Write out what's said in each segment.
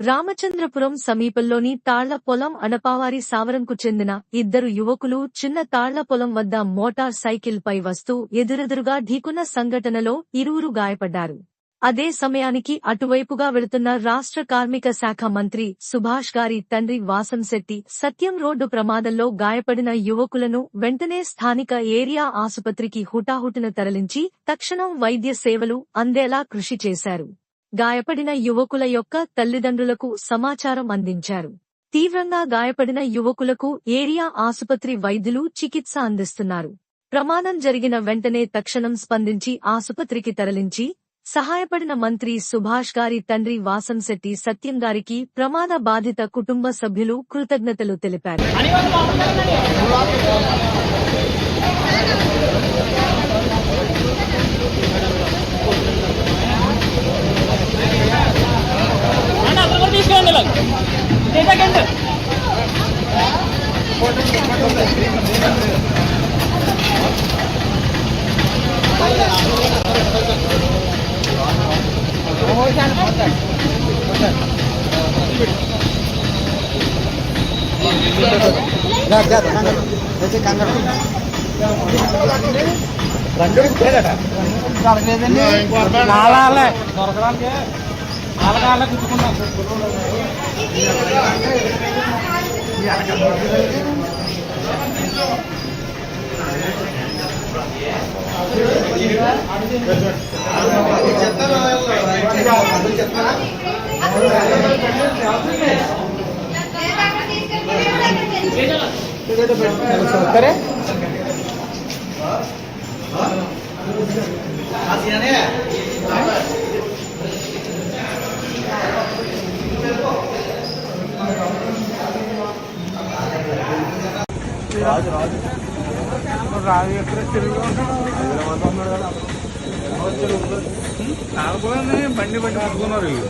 రామచంద్రపురం సమీపంలోని తాళ్ళ పొలం అనపావారి సావరంకు చెందిన ఇద్దరు యువకులు చిన్న తాళ్ళ పొలం వద్ద మోటార్ సైకిల్ పై వస్తూ ఎదురెదురుగా ఢీకున్న సంఘటనలో ఇరువురు గాయపడ్డారు. అదే సమయానికి అటువైపుగా వెళుతున్న రాష్ట్ర కార్మిక శాఖ మంత్రి సుభాష్ గారి తండ్రి వాసంశెట్టి సత్యం రోడ్డు ప్రమాదంలో గాయపడిన యువకులను వెంటనే స్థానిక ఏరియా ఆసుపత్రికి హుటాహుటిన తరలించి తక్షణం వైద్య సేవలు అందేలా కృషి చేశారు. గాయపడిన యువకుల యొక్క తల్లిదండ్రులకు సమాచారం అందించారు. తీవ్రంగా గాయపడిన యువకులకు ఏరియా ఆసుపత్రి వైద్యులు చికిత్స అందిస్తున్నారు. ప్రమాదం జరిగిన వెంటనే తక్షణం స్పందించి ఆసుపత్రికి తరలించి సహాయపడిన మంత్రి సుభాష్ గారి తండ్రి వాసంశెట్టి సత్యం గారికి ప్రమాద బాధిత కుటుంబ సభ్యులు కృతజ్ఞతలు తెలిపారు. అక్కడ కూడా తీసుకెళ్ళండి ఇలా తీసాకండి నాలాలే దొరకడానికి ఆలకాలే కుట్టుకున్నాం సరే రాజు ఎక్కడ తిరిగి హైదరాబాద్ ఉన్నాడు కదా నాలుగు బండి బండి పట్టుకున్నారు వీళ్ళు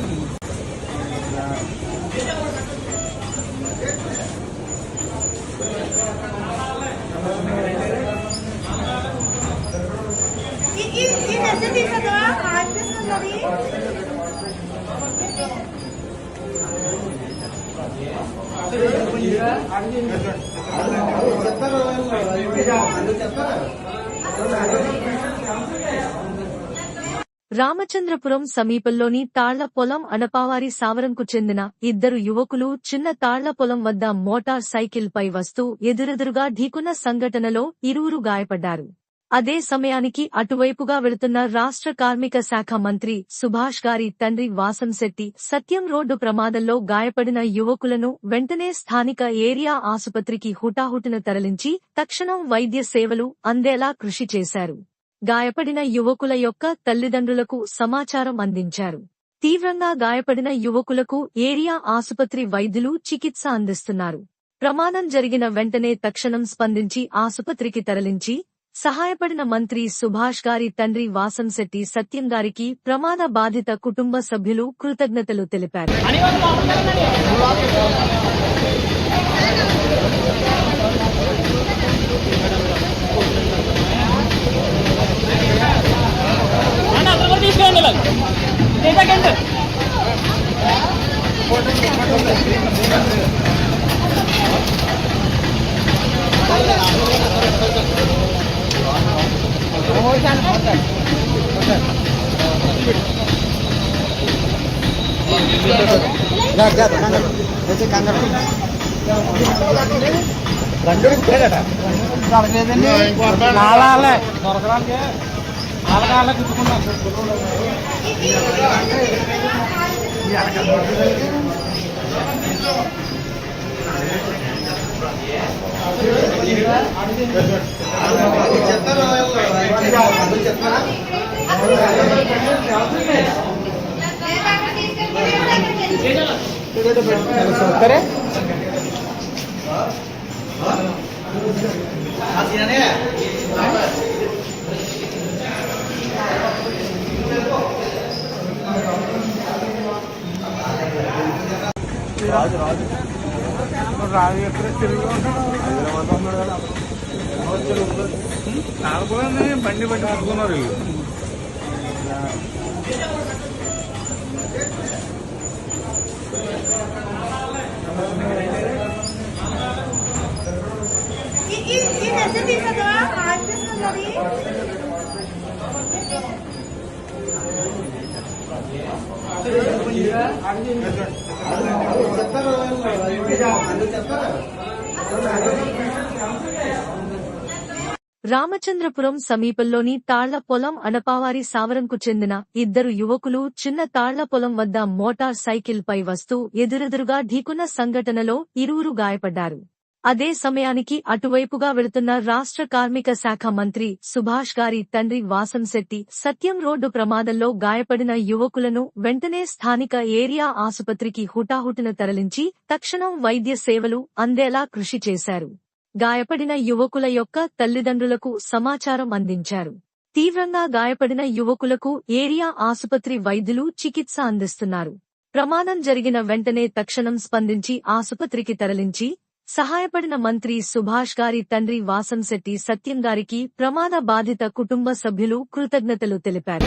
ఈ ఈ ఈ మెసేజ్ తీసారా ఆర్టిస్తున్నది రామచంద్రపురం సమీపంలోని తాళ్ళ పొలం అనపావారి సావరంకు చెందిన ఇద్దరు యువకులు చిన్న తాళ్ళ పొలం వద్ద మోటార్ సైకిల్ పై వస్తూ ఎదురెదురుగా ఢీకున్న సంఘటనలో ఇరువురు గాయపడ్డారు. అదే సమయానికి అటువైపుగా వెళుతున్న రాష్ట్ర కార్మిక శాఖ మంత్రి సుభాష్ గారి తండ్రి వాసంశెట్టి సత్యం రోడ్డు ప్రమాదంలో గాయపడిన యువకులను వెంటనే స్థానిక ఏరియా ఆసుపత్రికి హుటాహుటిన తరలించి తక్షణం వైద్య సేవలు అందేలా కృషి చేశారు. గాయపడిన యువకుల యొక్క తల్లిదండ్రులకు సమాచారం అందించారు. తీవ్రంగా గాయపడిన యువకులకు ఏరియా ఆసుపత్రి వైద్యులు చికిత్స అందిస్తున్నారు. ప్రమాదం జరిగిన వెంటనే తక్షణం స్పందించి ఆసుపత్రికి తరలించి సహాయపడిన మంత్రి సుభాష్ గారి తండ్రి వాసంశెట్టి సత్యం గారికి ప్రమాద బాధిత కుటుంబ సభ్యులు కృతజ్ఞతలు తెలిపారు. అన్న అక్కడ కూడా తీసుకెళ్ళండి ఇలా తీసాకండి నాలాలే దొరకడానికి ఆలకాలే కుట్టుకున్నాం సరే రాజు రాజు రాదు ఎక్కడ తెలుగులో ఉంటాడు హైదరాబాద్లో ఉన్నాడు కదా బండి బండి ఆడుకున్నారు వీళ్ళు ఇది ఇది రామచంద్రపురం సమీపంలోని తాళ్ళ పొలం అనపావారి సావరంకు చెందిన ఇద్దరు యువకులు చిన్న తాళ్ళ పొలం వద్ద మోటార్ సైకిల్ పై వస్తూ ఎదురెదురుగా ఢీకున్న సంఘటనలో ఇరువురు గాయపడ్డారు. అదే సమయానికి అటువైపుగా వెళుతున్న రాష్ట్ర కార్మిక శాఖ మంత్రి సుభాష్ గారి తండ్రి వాసంశెట్టి సత్యం రోడ్డు ప్రమాదంలో గాయపడిన యువకులను వెంటనే స్థానిక ఏరియా ఆసుపత్రికి హుటాహుటిన తరలించి తక్షణం వైద్య సేవలు అందేలా కృషి చేశారు. గాయపడిన యువకుల యొక్క తల్లిదండ్రులకు సమాచారం అందించారు. తీవ్రంగా గాయపడిన యువకులకు ఏరియా ఆసుపత్రి వైద్యులు చికిత్స అందిస్తున్నారు. ప్రమాదం జరిగిన వెంటనే తక్షణం స్పందించి ఆసుపత్రికి తరలించి సహాయపడిన మంత్రి సుభాష్ గారి తండ్రి వాసంశెట్టి సత్యం గారికి ప్రమాద బాధిత కుటుంబ సభ్యులు కృతజ్ఞతలు తెలిపారు.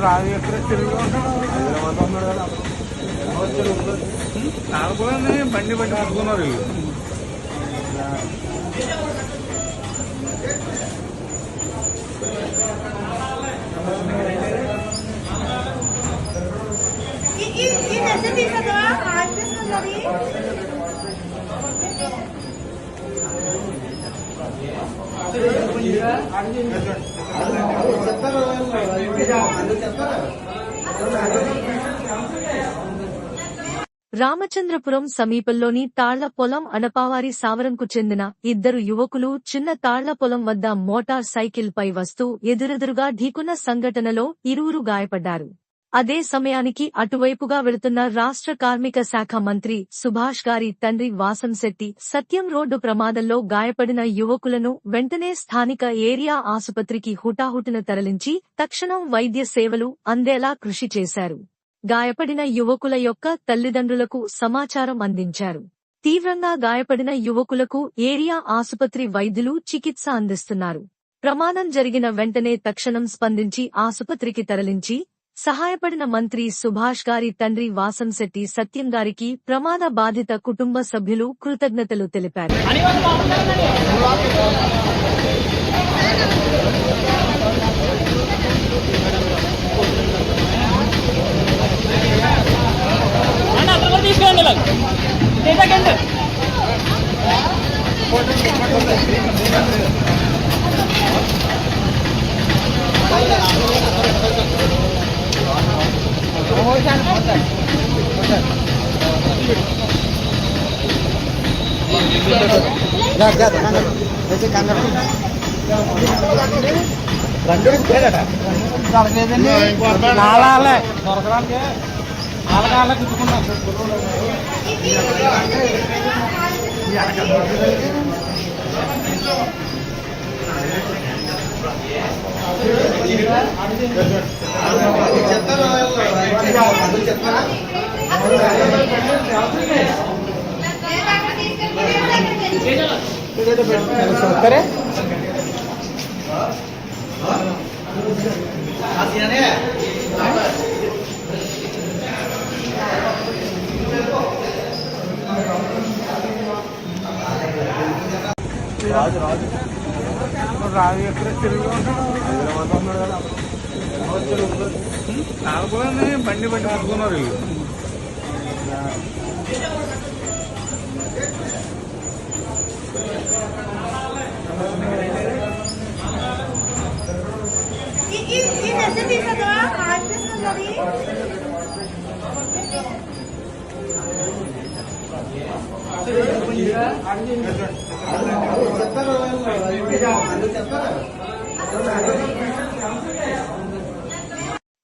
రాజు ఎక్కడ తిరిగి నాలుగులోనే బండి బండి పట్టుకున్నారు రామచంద్రపురం సమీపంలోని తాళ్ళ పొలం అనపావారి సావరంకు చెందిన ఇద్దరు యువకులు చిన్న తాళ్ళ పొలం వద్ద మోటార్ సైకిల్ పై వస్తూ ఎదురెదురుగా ఢీకున్న సంఘటనలో ఇరువురు గాయపడ్డారు. అదే సమయానికి అటువైపుగా వెళుతున్న రాష్ట్ర కార్మిక శాఖ మంత్రి సుభాష్ గారి తండ్రి వాసంశెట్టి సత్యం రోడ్డు ప్రమాదంలో గాయపడిన యువకులను వెంటనే స్థానిక ఏరియా ఆసుపత్రికి హుటాహుటిన తరలించి తక్షణం వైద్య సేవలు అందేలా కృషి చేశారు. గాయపడిన యువకుల యొక్క తల్లిదండ్రులకు సమాచారం అందించారు. తీవ్రంగా గాయపడిన యువకులకు ఏరియా ఆసుపత్రి వైద్యులు చికిత్స అందిస్తున్నారు. ప్రమాదం జరిగిన వెంటనే తక్షణం స్పందించి ఆసుపత్రికి తరలించి సహాయపడిన మంత్రి సుభాష్ గారి తండ్రి వాసంశెట్టి సత్యం గారికి ప్రమాద బాధిత కుటుంబ సభ్యులు కృతజ్ఞతలు తెలిపారు. నాలాలే. దొరకడానికి ఆలకాల కుట్టుకున్నాం చూస్తారే రాజు రాజు ఎక్కడ తిరిగి ఉంటాడు కూడా బండి బండి పట్టుకున్నారు వీళ్ళు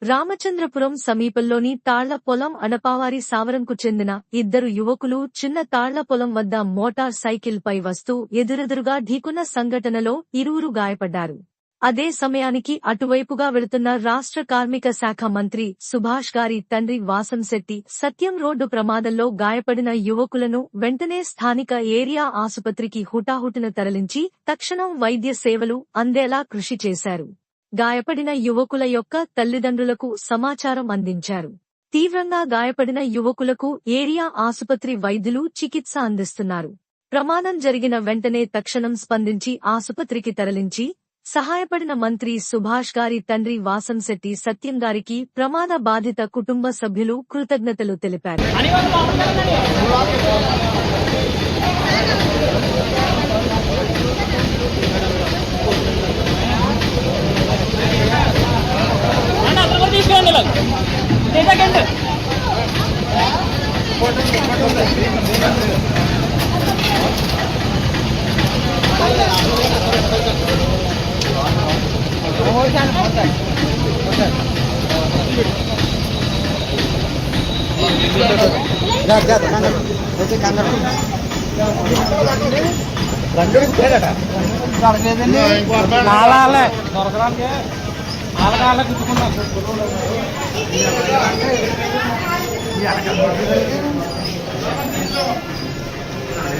రామచంద్రపురం సమీపంలోని తాళ్ళ పొలం అనపావారి సావరంకు చెందిన ఇద్దరు యువకులు చిన్న తాళ్ళ పొలం వద్ద మోటార్ సైకిల్ పై వస్తూ ఎదురెదురుగా ఢీకున్న సంఘటనలో ఇరువురు గాయపడ్డారు. అదే సమయానికి అటువైపుగా వెళుతున్న రాష్ట్ర కార్మిక శాఖ మంత్రి సుభాష్ గారి తండ్రి వాసంశెట్టి సత్యం రోడ్డు ప్రమాదంలో గాయపడిన యువకులను వెంటనే స్థానిక ఏరియా ఆసుపత్రికి హుటాహుటిన తరలించి తక్షణం వైద్య సేవలు అందేలా కృషి చేశారు. గాయపడిన యువకుల యొక్క తల్లిదండ్రులకు సమాచారం అందించారు. తీవ్రంగా గాయపడిన యువకులకు ఏరియా ఆసుపత్రి వైద్యులు చికిత్స అందిస్తున్నారు. ప్రమాదం జరిగిన వెంటనే తక్షణం స్పందించి ఆసుపత్రికి తరలించి సహాయపడిన మంత్రి సుభాష్ గారి తండ్రి వాసంశెట్టి సత్యం గారికి ప్రమాద బాధిత కుటుంబ సభ్యులు కృతజ్ఞతలు తెలిపారు. నాలాలే దొరకడానికి ఆలకాలే గుర్తుకున్నారు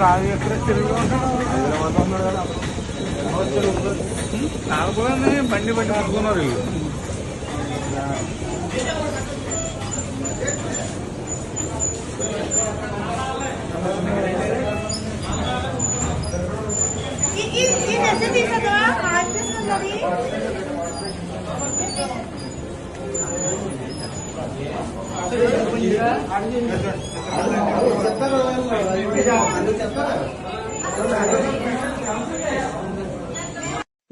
రాజు ఎక్కడ తిరిగి ఉంటాడు హైదరాబాద్ ఉన్నాడు కదా తాళపొలాన్ని బండి బండి పట్టుకున్నారు వీళ్ళు ఈ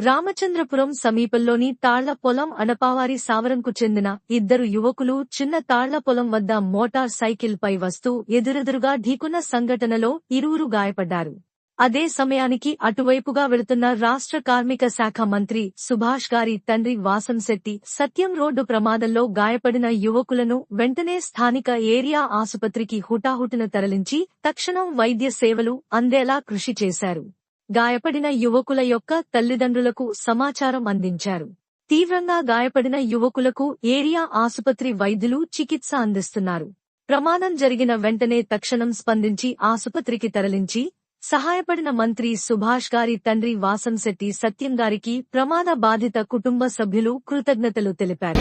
రామచంద్రపురం సమీపంలోని తాళ్ళ పొలం అనపావారి సావరంకు చెందిన ఇద్దరు యువకులు చిన్న తాళ్ళ పొలం వద్ద మోటార్ సైకిల్ పై వస్తూ ఎదురెదురుగా ఢీకున్న సంఘటనలో ఇరువురు గాయపడ్డారు. అదే సమయానికి అటువైపుగా వెళుతున్న రాష్ట్ర కార్మిక శాఖ మంత్రి సుభాష్ గారి తండ్రి వాసంశెట్టి సత్యం రోడ్డు ప్రమాదంలో గాయపడిన యువకులను వెంటనే స్థానిక ఏరియా ఆసుపత్రికి హుటాహుటిన తరలించి తక్షణం వైద్య సేవలు అందేలా కృషి చేశారు. గాయపడిన యువకుల యొక్క తల్లిదండ్రులకు సమాచారం అందించారు. తీవ్రంగా గాయపడిన యువకులకు ఏరియా ఆసుపత్రి వైద్యులు చికిత్స అందిస్తున్నారు. ప్రమాదం జరిగిన వెంటనే తక్షణం స్పందించి ఆసుపత్రికి తరలించి సహాయపడిన మంత్రి సుభాష్ గారి తండ్రి వాసంశెట్టి సత్యం గారికి ప్రమాద బాధిత కుటుంబ సభ్యులు కృతజ్ఞతలు తెలిపారు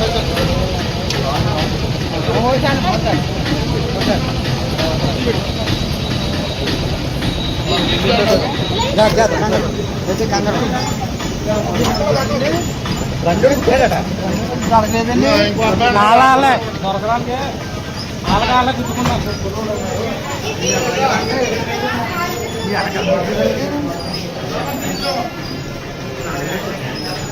Thank you. నాలాలే దొరకడానికి ఆలకాలే గుర్తుకున్నారు తీసుకెళ్ళి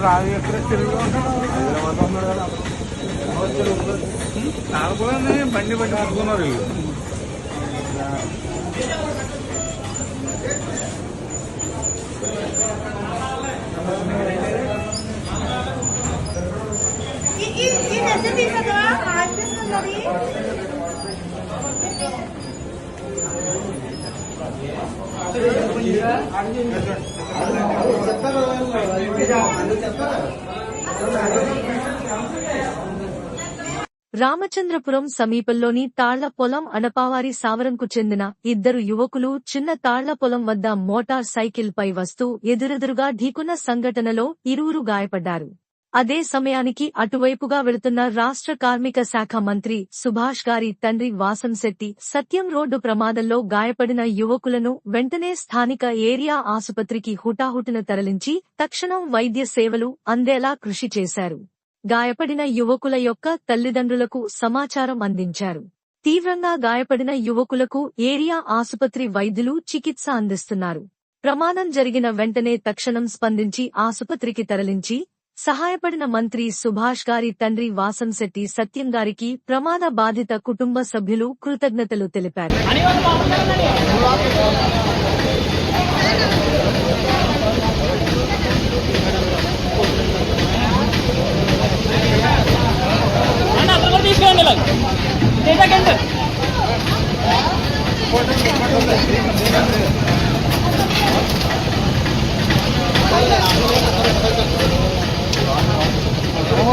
రాజు ఎక్కడ తిరిగి ఉంటాడు హైదరాబాద్ ఉన్నాడు కదా నాలుగు బండి బండి పట్టుకున్నారు వీళ్ళు ఈ రామచంద్రపురం సమీపంలోని తాళ్ళ పొలం అనపావారి సావరంకు చెందిన ఇద్దరు యువకులు చిన్న తాళ్ళ పొలం వద్ద మోటార్ సైకిల్ పై వస్తూ ఎదురెదురుగా ఢీకున్న సంఘటనలో ఇరువురు గాయపడ్డారు. అదే సమయానికి అటువైపుగా వెళుతున్న రాష్ట్ర కార్మిక శాఖ మంత్రి సుభాష్ గారి తండ్రి వాసంశెట్టి సత్యం రోడ్డు ప్రమాదంలో గాయపడిన యువకులను వెంటనే స్థానిక ఏరియా ఆసుపత్రికి హుటాహుటిన తరలించి తక్షణం వైద్య సేవలు అందేలా కృషి చేశారు. గాయపడిన యువకుల యొక్క తల్లిదండ్రులకు సమాచారం అందించారు. తీవ్రంగా గాయపడిన యువకులకు ఏరియా ఆసుపత్రి వైద్యులు చికిత్స అందిస్తున్నారు. ప్రమాదం జరిగిన వెంటనే తక్షణం స్పందించి ఆసుపత్రికి తరలించి సహాయపడిన మంత్రి సుభాష్ గారి తండ్రి వాసంశెట్టి సత్యం గారికి ప్రమాద బాధిత కుటుంబ సభ్యులు కృతజ్ఞతలు తెలిపారు అని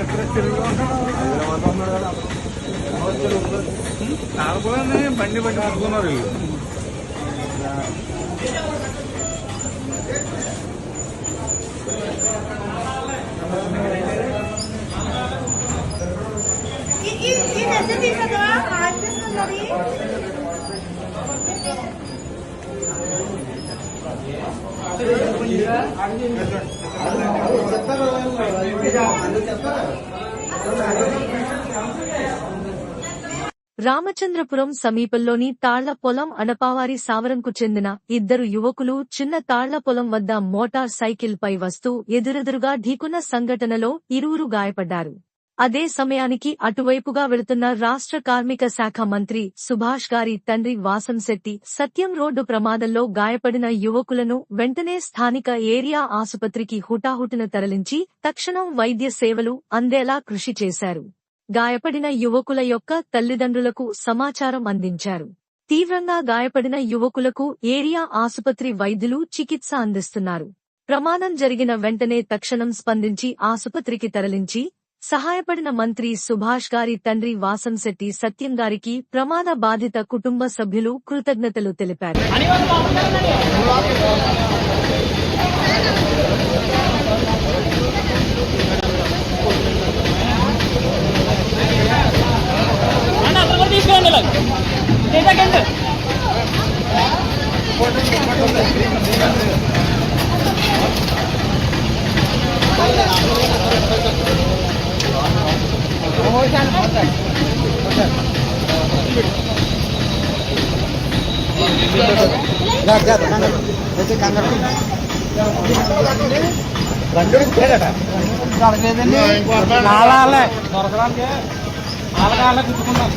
ఎక్కడ తిరిగి ఉంటాడు హైదరాబాద్ ఉన్నాడు కదా నాలుగు బండి బండి పట్టుకున్నారు వీళ్ళు ఈ రామచంద్రపురం సమీపంలోని తాళ్ళ పొలం అనపావారి సావరంకు చెందిన ఇద్దరు యువకులు చిన్న తాళ్ళ పొలం వద్ద మోటార్ సైకిల్ పై వస్తూ ఎదురెదురుగా ఢీకున్న సంఘటనలో ఇరువురు గాయపడ్డారు. అదే సమయానికి అటువైపుగా వెళుతున్న రాష్ట్ర కార్మిక శాఖ మంత్రి సుభాష్ గారి తండ్రి వాసంశెట్టి సత్యం రోడ్డు ప్రమాదంలో గాయపడిన యువకులను వెంటనే స్థానిక ఏరియా ఆసుపత్రికి హుటాహుటిన తరలించి తక్షణం వైద్య సేవలు అందేలా కృషి చేశారు. గాయపడిన యువకుల యొక్క తల్లిదండ్రులకు సమాచారం అందించారు. తీవ్రంగా గాయపడిన యువకులకు ఏరియా ఆసుపత్రి వైద్యులు చికిత్స అందిస్తున్నారు. ప్రమాదం జరిగిన వెంటనే తక్షణం స్పందించి ఆసుపత్రికి తరలించి సహాయపడిన మంత్రి సుభాష్ గారి తండ్రి వాసంశెట్టి సత్యం గారికి ప్రమాద బాధిత కుటుంబ సభ్యులు కృతజ్ఞతలు తెలిపారు. అని దొరకలేదండి నాలాలే దొరకడానికి నాలుగాళ్ళ గుర్తుకున్నాం